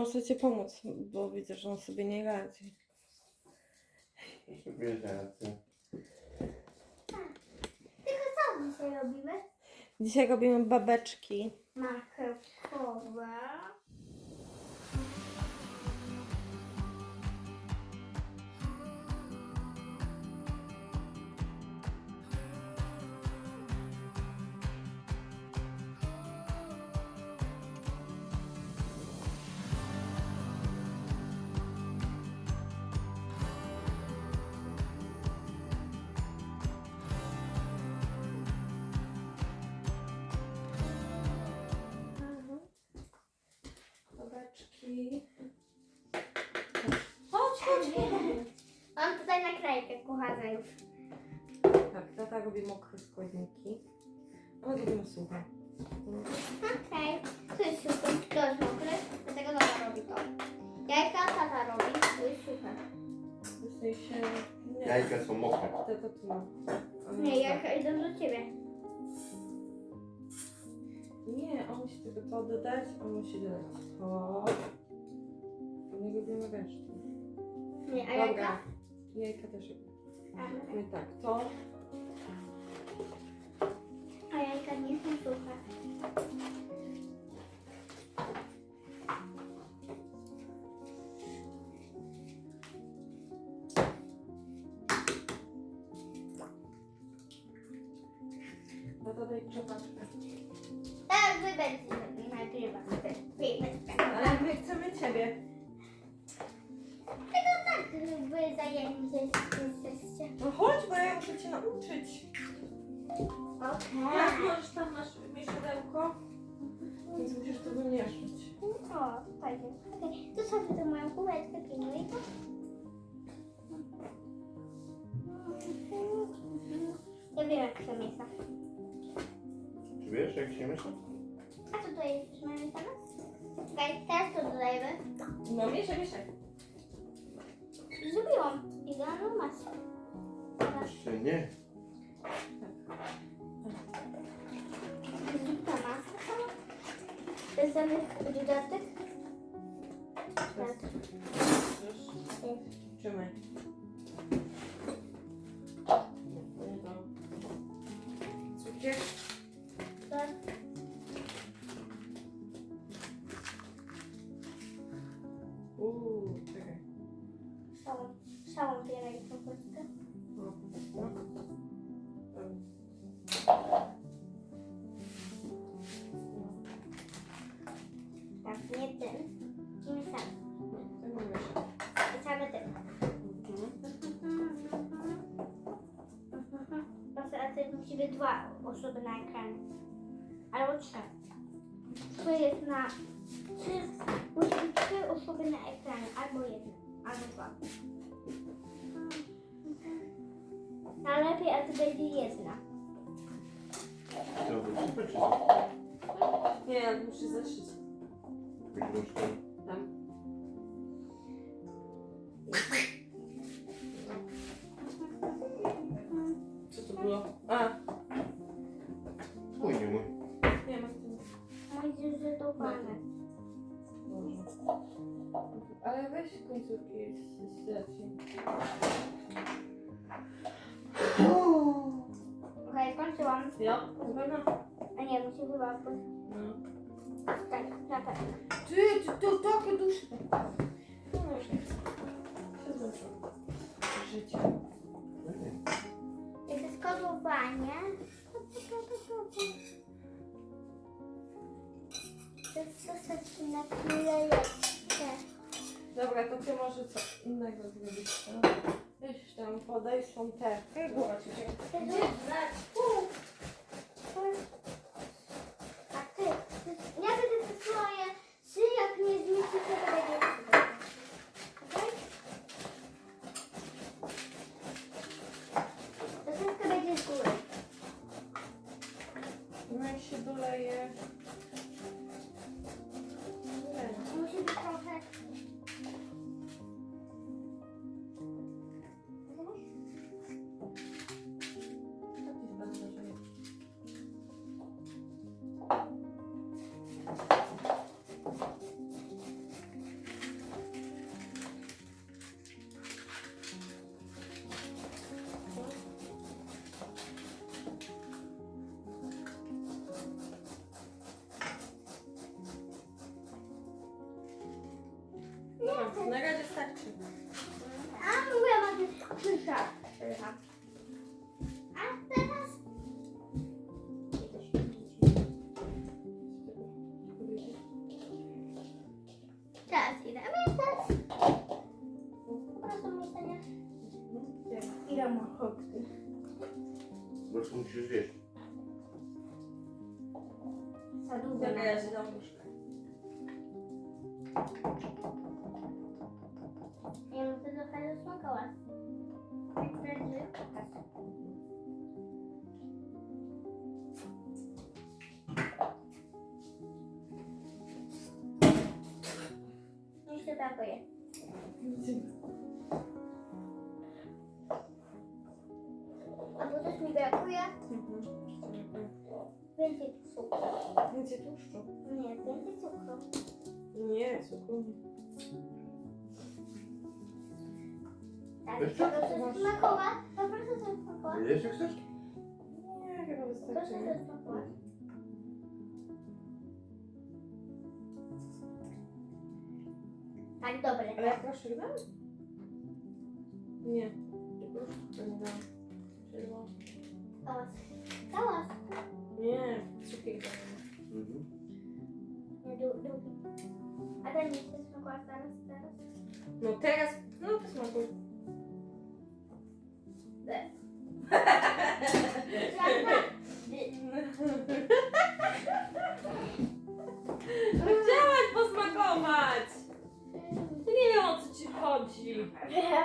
może ci pomóc, bo widzę, że on sobie nie radzi. Sobie radzę. Tylko co dzisiaj robimy? Dzisiaj robimy babeczki. Marchewkowe. Kucharza już. Tak, tata robi mokre składniki. A my robimy suche. Okej. To jest suche, to jest mokre, dlatego tata robi to. Jajka tata robi, to jest suche. W sensie... Nie. Jajka są mokre. Tylko tu mam. A my Nie, tak. jajka idą do ciebie. Nie, on musi tylko to dodać, on musi dodać to. Nie robimy reszty. Nie, a jajka? Jajka też. Nie tak, to. a jajka nie są suche. No to daj przepaczkę. Tak, wy będziecie nagrywać. Ale my chcemy ciebie. Muszę cię nauczyć. Jak Okej. możesz tam masz mieszadełko? Więc musisz to wymieszać. O, fajnie. Okej, to sobie tę moją kółeczkę pilnuj. Ja wiem jak to miesza. Czy wiesz, jak się miesza? A co tutaj mamy mieszane? Okej, teraz to dodajemy. No mieszaj, mieszaj. Zrobiłam idealną masę. Jeszcze nie. dodatek. Tak. Już. Trzymaj. Tak, nie. Tego mieszaj. Mieszamy ten. Mhm. Proszę, a to musi być dwa osoby na ekranie. Albo trzy. To jest na trzy, musi być trzy osoby na ekranie. Albo jedna, albo dwa. Najlepiej, a to będzie jedna. To wysypać czy co? Nie, muszę zaszyć. Wydmuszkę. Tam. Co to było? A, Twój, nie mój. nie ma tym. Mój zrezygnowane. Ale weź końcówki z. Okej, Ja? A nie, musi chyba. No. Tak, na pewno. Ty, ty, to takie duże. No już nie chcę. Się zmęczyłam. Życie. Jest kodowanie. To jest soseczki na klejeczkę. Dobra, to ty może co innego zrobić. Weź tam, podaj są te. Się. Gdzie brać? Na razie starczy. A mówiłam o tych krzyżach. A teraz teraz ile? Teraz. Proszę zasmakować. Jak będzie pokaz. Jeszcze brakuje. Albo coś mi brakuje, więcej cukru. Więcej tłuszczu. Nie, więcej cukru. Nie, cukru. Tak, Jeszcze? proszę smakować. No proszę coś smakować. Jeszcze chcesz? Nie, chyba wystarczy. Proszę coś smakować. Tak, dobre. Ale jak proszę dam? Nie. To nie dam. Czerwono. Hałas. Hałas. Nie, dam. Mhm. Nie, dłu- długi. A ten nie chce smakować teraz, teraz. No teraz, no to smakuj. Żadna. Chciałaś posmakować! Ja nie wiem o co ci chodzi.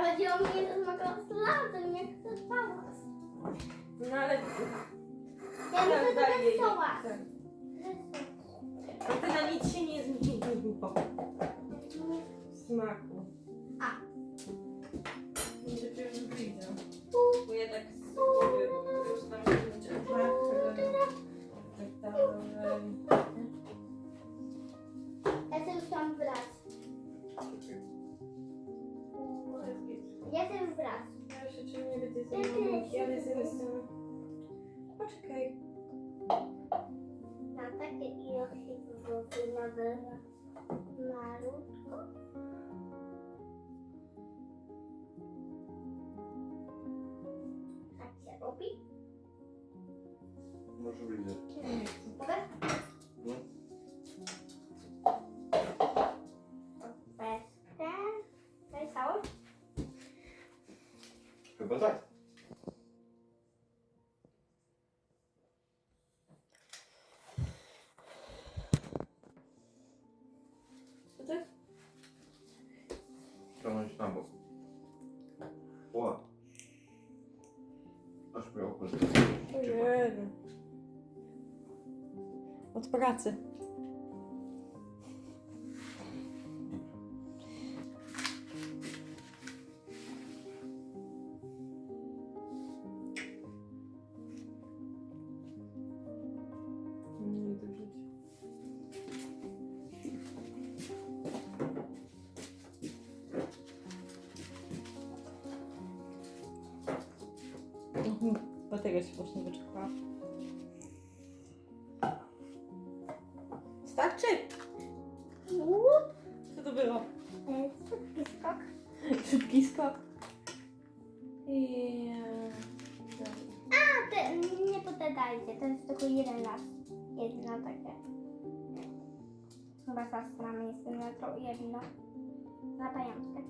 Chodziło mi, że smakować z lazem, jak chcesz hałas. No ale... Ja muszę to Daję jej. Tak. A ty na nic się nie zmieniło. W smaku. Bo ja tak z głowy już tam będzie tak dalej. Ja chcę już tam wracać. Ja chcę już wracać. Ja się czym nie będzie zajmować, ale z jednej strony... Poczekaj. Na takie ilości malutko. Może widzę. Mogę? No. Bez ten. Daj całość. Chyba tak. Co ty? Stanąć na bok. O. Aż mi oko Ojej. Od pracy. Mhm, Dlatego się właśnie wyczerpała. Starczy! Łup! Co to było? Szybki skok. Szybki skok. I... A, te, nie podadajcie. To jest tylko jeden raz. Jedno takie. Chyba zastramy jest na to jedno. Na pajączkę.